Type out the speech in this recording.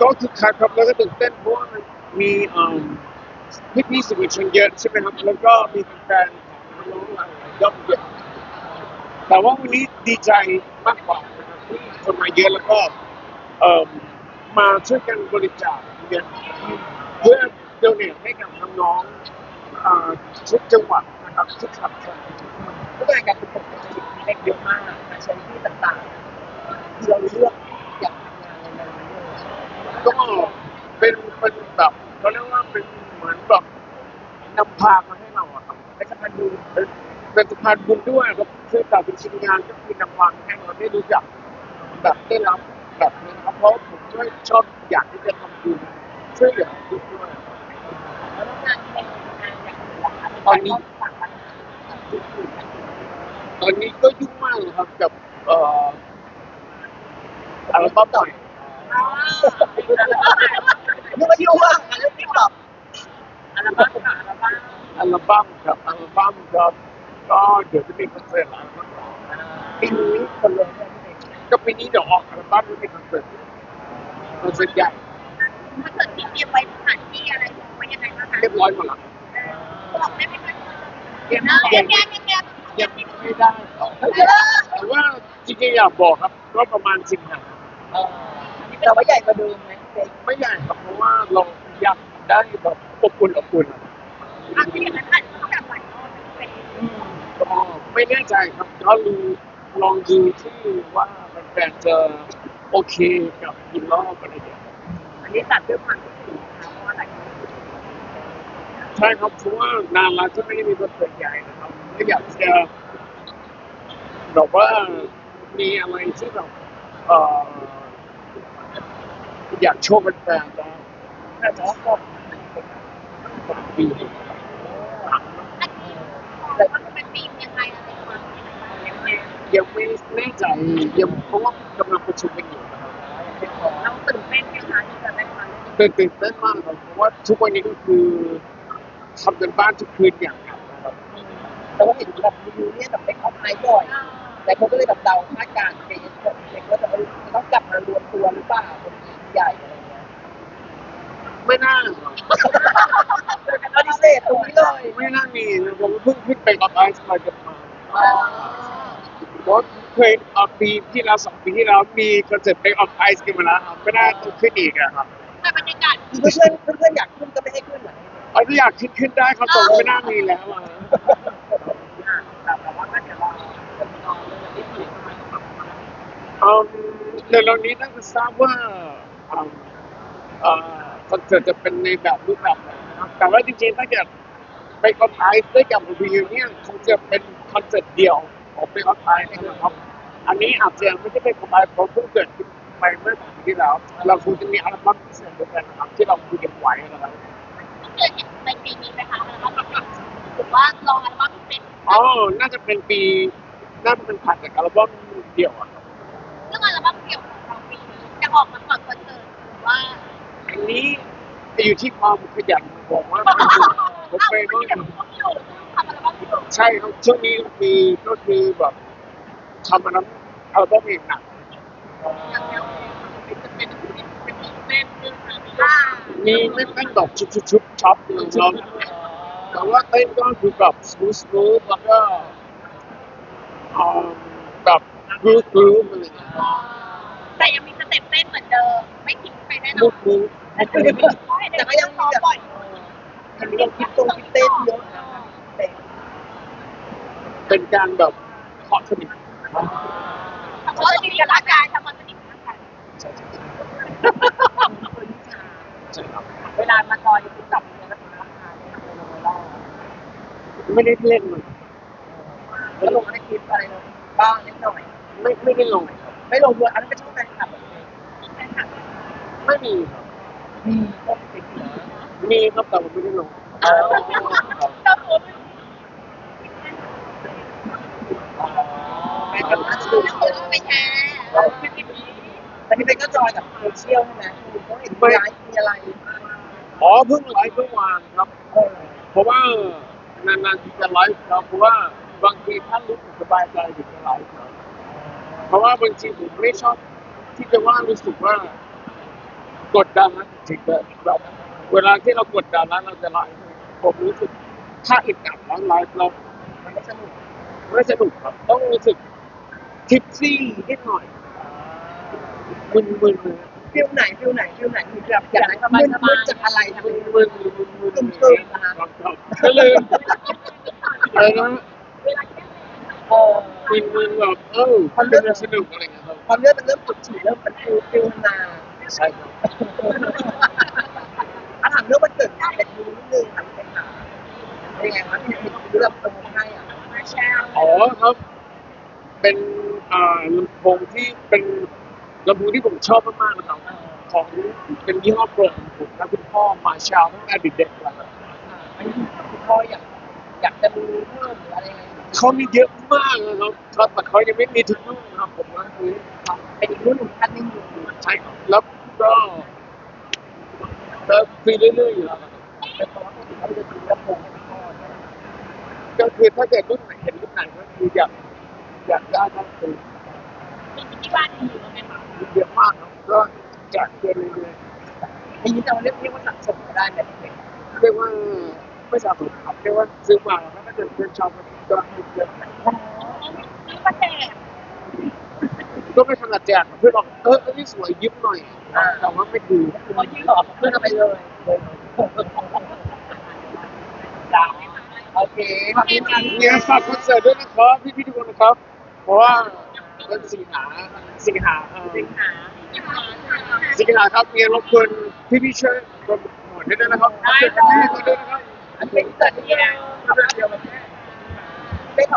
ก็คือคักครับแล้วก็ตื่นเต้นเพราะว่ามันมีเอ่อพี่พี่ๆสื่อมวลชนเยอะใช่ไหมครับแล้วก็มีแฟนๆของน้องๆหลายย่อมเยอะแต่ว่าวันนี้ดีใจมากกว่านะครับที่คนมาเยอะแล้วก็เอ่อมาช่วยกันบริจาคเงินเพื่อเดเนทให้กับน้องๆอ่อทุกจังหวัดนะครับทุกสังกัด ผู้บริการเป็นคนผลิตเล็กเยอะมากมาใช้ที่ต่างๆที่เราเลือกอยากทำงานในนั้นเลย ก็เป็นเป็นแบบเขาเรียกว่าเป็นเหมือนแบบนำพามาให้เราอะครับ เป็นสะพานบุญเป็นเป็นสะพานบุญด้วยครับคือแต่เป็นชิ้นงานก็คือนำพามาให้เราได้รู้จักแบบได้รับแบบนี้นะครับเพราะผมด้วยชอบอยากที่จะทำบุญช่วยเหลือทุกด้วยตอนนี้ตอนนี้ก็ยุ่งมากเลยครับกับเอ่ออัลบั้มใหม่นึกว่ายุ่งมากกันเรื่องติ๊กอัลบั้มค่ะอัลบั้ม อัลบั้มครับอัลบั้มครับก็เดี๋ยวจะมีคอนเสิร์ตอัลบั้มปีนี้คนเลยเนี่ยพี่เอกก็ปีนี้เดี๋ยวออกอัลบั้มแล้วมีคอนเสิร์ตคอนเสิร์ตใหญ่ถ้าเกิดที่เตรียมไว้สถานที่อะไรไว้ยังไงบ้างคะเรียบร้อยหมดแล้วบอกได้ไหมคะเตรียมเออเตรีแยยกมแยกแยกแยกยังไม่ได้แต่ว่าจริงๆอยากบอกครับว่าประมาณสิงหาเออแต่ว่าใหญ่กว่าเดิมไหมเด็กไม่ใหญ่ครับเพราะว่าเราอยาก ได้แบบอบอุ่นอบอุ่นอะที่อย่างนั้นอาจจะต้องแบบหลายรอบเป็นก็ไม่แน่ใจครับก็ดูลองดูที่ว่าแฟนจะโอเคกับกินรอบอะไรอย่างเงี้ยอันนี้ตัดด้วยความคิดถึงนะคะเพราะว่าหลายคนใช่ครับเพราะว่านานแล้วที่ไม่ได้มีคอนเสิร์ตใหญ่นะครับก็อยากจะแบบว่ามีอะไรที่แบบเอ่ออยากโชว์แฟนๆนะน่าจะ ว่าก็ปีแต่ว่ามันเป็นธีมยังไงอะไรประมาณนี้นะคะยังไงยังไม่แน่ใจยังเพราะว่ากำลังประชุมกันอยู่นะครับเราตื่นเต้นยังไงที่จะได้มาเล่นตื่นตื่นเต้นมากครับเพราะว่าทุกวันนี้ก็คือทำกันบ้านทุกคืนอย่างหนักนะครับแต่ว่าเห็นแบบรีวิวเนี่ยแบบไปเข้าไม้บ่อยแต่คนก็เลยแบบเดาคาดการณ์เด็กเด็กว่าจะต้องกลับมารวมตัวหรือเปล่าเป็นทีมใหญ่อะ ไม่น่าปฏิเสธตรงนี้เลยไม่น่ามีนะผมเพิ่งขึ้นไปกับไอซ์มากันมาเพราะเคยเอาปีที่แล้วสองปีที่แล้วมีคอนเสิร์ตไปออฟไอซ์กันมาแล้วครับไม่น่าต้องขึ้นอีกอะครับแต่บรรยากาศเพื่อนเพื่อนอยากขึ้นก็ไม่ให้ขึ้นเหรอเอาที่อยากขึ้นขึ้นได้ครับแต่ไม่น่ามีแล้วอะเรอจะมีน้องเลยที่ผิดอืมเดี๋ยวเรานี้น่าจะทราบว่า อืมเอ่อคอนเสิร์ตจะเป็นในแบบรูปแบบไหนนะครับแต่ว่าจริงๆถ้าเกิดไปออฟไอซ์ด้วยกับรีวิวเนี่ยคงจะเป็นคอนเสิร์ตเดี่ยวของไปออฟไอซ์นะครับ อันนี้อาจจะไม่ได้เป็นของไอซ์เพราะเพิ่งเกิดขึ้นไปเมื่อสองปีที่แล้ว เราคงจะมีอัลบั้มพิเศษด้วยกันนะครับที่เราคุยกันไว้นะครับเกิดในปีนี้ไหมคะอัลบั้มพิเศษหรือว่าลองอัลบั้มพิเศษอ๋อน่าจะเป็นปีน่าจะเป็นผ่านจากอัลบั้มเดี่ยวอะครับเรื่องอัลบั้มเดี่ยวของเราปีนี้จะออกมาก่อนคอนเสิร์ตหรือว่า อันนี้ อยู่ที่ความขยันของผมว่าผมไปก็ใช่ครับช่วงนี้คือก็คือแบบทำอัลบั้มอัลบั้มเองหนักอย่างเดียวเป็นเป็นเป็นเต้นเรื่องอะมีไม่เต้นแบบชุบชุบชุบช็อปเลยครับแต่ว่าเต้นก็คือแบบสมูทสมูทแล้วก็แบบกรูฟรูฟอะไรอย่างเงี้ยแต่ยังมีสเต็ปเต้นเหมือนเดิมไม่ทิ้งไปแน่นอน แต่ก็ยังมีแบบมันยังคิดตรงคิดเต้นเยอะนะเต้นเป็นการแบบเคาะสนิททำมันสนิทกับร่างกายทำมันสนิทกับร่างกายใช่ครับเวลามาจอยคือจับเนี่ยก็ถึงราคาเนี่ยทำเป็นโมเดลไม่ได้เล่นมันแล้วลงในคลิปอะไรลงบ้างนิดหน่อย ไม่ไม่ได้ลงครับไม่ลงด้วยอันนั้นเป็นช่องแฟนคลับไม่มีครับ มีก็ติดเหรอมีครับแต่ว่าไม่ได้ลงอ๋อเราตัวมันไม่ก็น่าจะดูแล้วเขาเราไปแชร์แต่ที่เป็นก็จอยกับโซเชียลใช่ไหมคือเขาเห็นไลฟ์มีอะไรอ๋อเพิ่งไลฟ์เมื่อวานครับ เพราะว่านานๆทีจะไลฟ์ครับเพราะว่าบางทีถ้านรู้สึกสบายใจถึงจะไลฟ์ครับเพราะว่าบางทีผมไม่ชอบที่จะว่ารู้สึกว่า กดดันนะจริงๆเลยแบบเวลาที่เรากดดันแล้วเราจะไลฟ์ผมรู้สึกถ้าอึดอัดแล้วไลฟ์เรามันไม่สนุกไม่สนุกครับต้องรู้สึกทิปซี่นิดหน่อยมึนๆเลยฟิลไหนฟิลไหนฟิลไหนคือแบบอย่างนั้นมึนมึนจากอะไรทำไมมึนๆมึนๆมึนๆตึงๆนะคะครับครับก็เลยอะไรนะเวลาแค่เออมึนๆแบบเออมันเป็นสนุกอะไรเงี้ยครับความเรื่องมันเริ่มจุดฉี่เริ่มมันฟิลฟิลนา ใช่ครับถ้าถามเรื่องมันเกิดเป็นยูนิดนึงถามเป็นหาเป็นไงวะที่เรื่องโปรโมทให้อะมาแชร์อ๋อครับ เป็นอ่าลำโพงที่เป็นลำโพงที่ผมชอบมากๆนะครับของเป็นยี่ห้อโปรดของผมและคุณพ่อมาชาวตั้งแต่เด็กๆแล้วครับอันนี้คุณพ่ออยากอยากจะมีเพิ่มหรืออะไรไง เขามีเยอะมากเลยครับครับแต่เขายังไม่มีทุกรุ่นครับผมว่าคือเป็นอีกรุ่นหนึ่งท่านไม่มีใช่ครับแล้วก็ก็มีเรื่อยๆอยู่แล้วครับเป็นเพราะว่าเขาถึงเขาจะซื้อลำโพงให้พ่อนี่ยก็คือถ้าเกิดรุ่นไหนเห็นรุ่นไหนก็คืออยากอยากได้ก็คือมีที่บ้านมีอยู่ไหมคะมีเยอะมากครับก็แจกเรื่อยอย่างนี้จะมาเรียกเรียกว่าสะสมก็ได้แบบนี้ๆเรียกว่าไม่สะสมครับเรียกว่าซื้อมาแล้วก็จะเป็นชอบก็ให้เยอะอ๋อนี่ก็แจกก็ไม่ขนาดแจกเพื่อนบอกเอออันนี้สวยยิ้มหน่อยแต่ว่าไม่ดีคือมายืดหอบเพื่อนเอาไปเลยได้โอเคขอบคุณค่ะเนี่ยฝากคอนเสิร์ตด้วยนะครับพี่พี่ๆทุกคนนะครับ เพราะว่าเป็นสิงหาสิงหาเอ่อสิงหาสิงหาสิงหาครับเนี่ยรบกวนพี่พี่ๆช่วยโปรโมทให้ด้วยนะครับขอบคุณพี่ๆด้วยนะครับอันเป็นเกิดที่แล้วเดียวกัน เป็นข